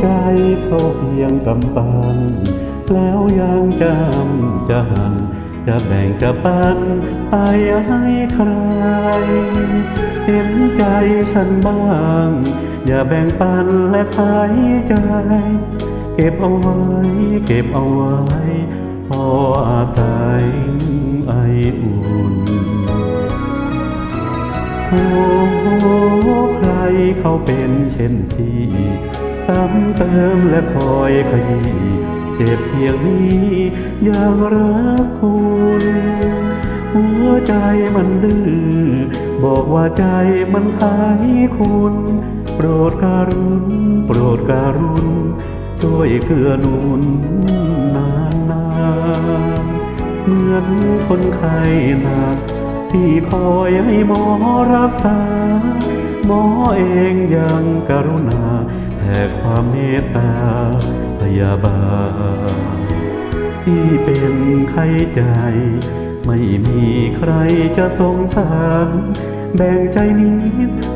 เขาเพียงกำปันแล้วยังจำจะหัน จะแบ่งจะปันไปให้ใคร เห็นใจฉันบ้าง อย่าแบ่งปันและขายใจ เก็บเอาไว้ เก็บเอาไว้ พออาศัยไออุ่นโอ้ใครเขาเป็นเช่นที่ ซ้ำเติมและคอยขยี้เจ็บเพียงนี้ยังรักคุณหัวใจมันดื้อบอกว่าใจมันขายคุณ โปรดการุณโปรดการุณช่วยเกื้อหนุนนานนานเหมือนคนไข้หนักที่คอยให้หมอรักษา หมอเองยังกรุณา แผ่ความเมตตาพยาบาลที่เป็นไข้ใจ ไม่มีใครจะสงสารแบ่งใจนี้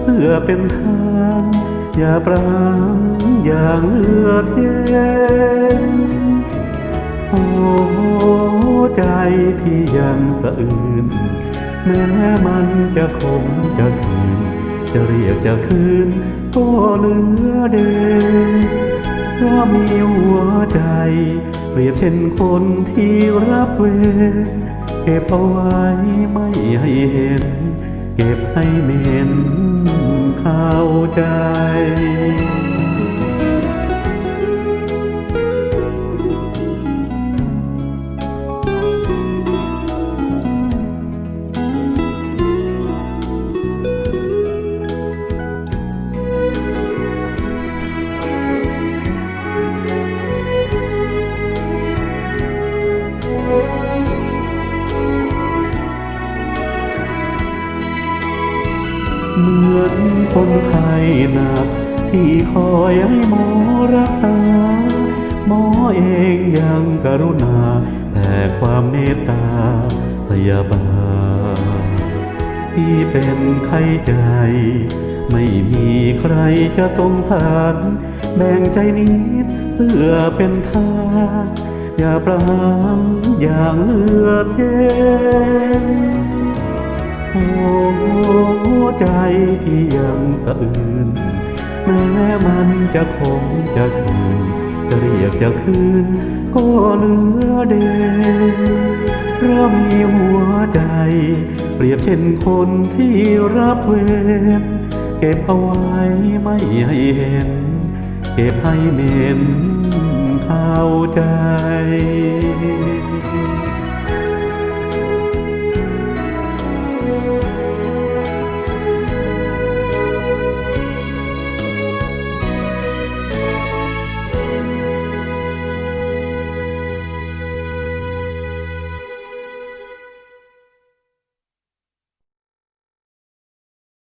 เพื่อเป็นทานอย่าปรางอย่างเลือดเย็นโอ้ใจพี่ยังสะอื้นแม้มันจะคงจะคืนจะเรียกจะคืน ก็เหลือเดชเพราะมีหัวใจเปรียบเช่นคนที่รับเวรเก็บเอาไว้ไม่ให้เห็น เก็บให้เม็นเข้าใจ เหมือนคนไข้หนักที่คอยให้หมอรักษา หมอเองยังกรุณา แต่ความเมตตาพยาบาลที่เป็นไข้ใจ ไม่มีใครจะสงสารแบ่งใจนิดเพื่อเป็นทานอย่าประหารอย่างเลือดเย็นโอ้ ใจที่ยังสะอื้นแม้มันจะคงจะคืนจะเรียกจะคืนก็เหลือเดชเรามีหัวใจ เปรียบเช่นคนที่รับเวรเก็บเอาไว้ไม่ให้เห็น เก็บให้เม็นเข้าใจ